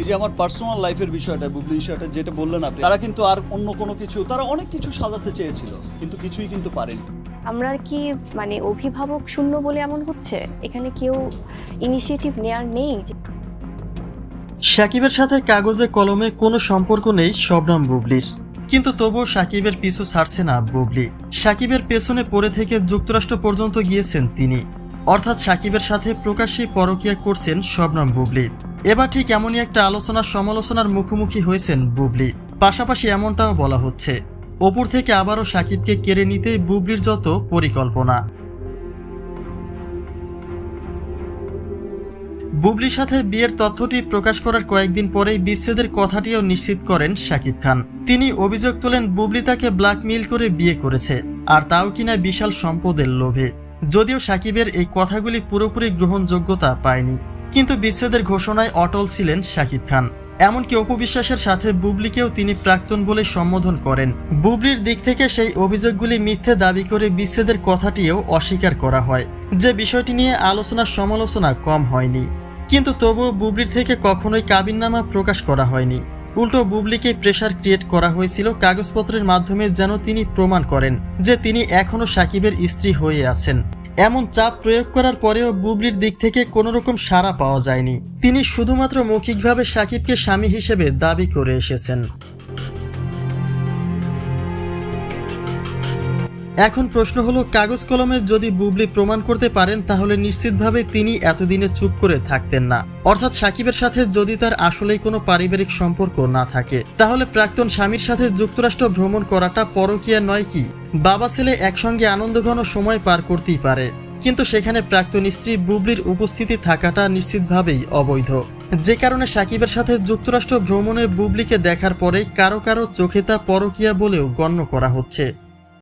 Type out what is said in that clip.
এই যে আমার পার্সোনাল লাইফের বিষয়টা বুবলি বিষয়টা যেটা বললেন আপনি তারা কিন্তু আর অন্য কোনো কিছু তারা অনেক কিছু সাজাতে চেয়েছিল কিন্তু কিছুই কিন্তু পারেনি। আমরা কি মানে অভিভাবক শূন্য বলে এমন হচ্ছে? এখানে কেউ ইনিশিয়েটিভ নেয়ার নেই সাকিবের সাথে কাগজে কলমে কোনো সম্পর্ক নেই শবনম বুবলির। কিন্তু তবুও সাকিবের পিছু ছাড়ছে না বুবলি। সাকিবের পেছনে পড়ে থেকে যুক্তরাষ্ট্র পর্যন্ত গিয়েছেন তিনি। অর্থাৎ সাকিবের সাথে প্রকাশ্যে পরকিয়া করছেন শবনম বুবলি। এবার ঠিক এমনই একটা আলোচনার সমালোচনার মুখোমুখি হয়েছেন বুবলি। পাশাপাশি এমনটাও বলা হচ্ছে, ওপর থেকে আবারও সাকিবকে কেড়ে নিতেই বুবলির যত পরিকল্পনা। বুবলির সাথে বিয়ের তথ্যটি প্রকাশ করার কয়েকদিন পরেই বিচ্ছেদের কথাটিও নিশ্চিত করেন শাকিব খান। তিনি অভিযোগ তোলেন, বুবলি তাকে ব্ল্যাকমেইল করে বিয়ে করেছে, আর তাও কিনা বিশাল সম্পদের লোভে। যদিও সাকিবের এই কথাগুলি পুরোপুরি গ্রহণযোগ্যতা পায়নি। কিন্তু বিচ্ছেদের ঘোষণায় অটল ছিলেন শাকিব খান। এমনকি অপবিশ্বাসের সাথে বুবলিকেও তিনি প্রাক্তন বলে সম্বোধন করেন। বুবলির দিক থেকে সেই অভিযোগগুলি মিথ্যে দাবি করে বিচ্ছেদের কথাটিও অস্বীকার করা হয়। যে বিষয়টি নিয়ে আলোচনা সমালোচনা কম হয়নি। কিন্তু তবুও বুবলির থেকে কখনোই কাবিননামা প্রকাশ করা হয়নি। উল্টো বুবলিকে প্রেশার ক্রিয়েট করা হয়েছিল কাগজপত্রের মাধ্যমে যেন তিনি প্রমাণ করেন যে তিনি এখনও সাকিবের স্ত্রী হয়ে আছেন। এমন চাপ প্রয়োগ করার পরেও বুবলির দিক থেকে কোনো রকম সাড়া পাওয়া যায়নি। তিনি শুধুমাত্র মৌখিকভাবে সাকিবকে স্বামী হিসেবে দাবি করে এসেছেন। এখন প্রশ্ন হলো, কাগজ কলমে যদি বুবলি প্রমাণ করতে পারেন, তাহলে নিশ্চিতভাবে তিনি এতদিনে চুপ করে থাকতেন না। অর্থাৎ সাকিবের সাথে যদি তার আসলেই কোনো পারিবারিক সম্পর্ক না থাকে, তাহলে প্রাক্তন স্বামীর সাথে যুক্তরাষ্ট্র ভ্রমণ করাটা পরকীয়া নয় কি? বাবা ছেলে একসঙ্গে আনন্দঘন সময় পার করতেই পারে। কিন্তু সেখানে প্রাক্তন স্ত্রী বুবলির উপস্থিতি থাকাটা নিশ্চিতভাবেই অবৈধ। যে কারণে সাকিবের সাথে যুক্তরাষ্ট্র ভ্রমণে বুবলিকে দেখার পরে কারও কারও চোখে তা পরকীয়া বলেও গণ্য করা হচ্ছে।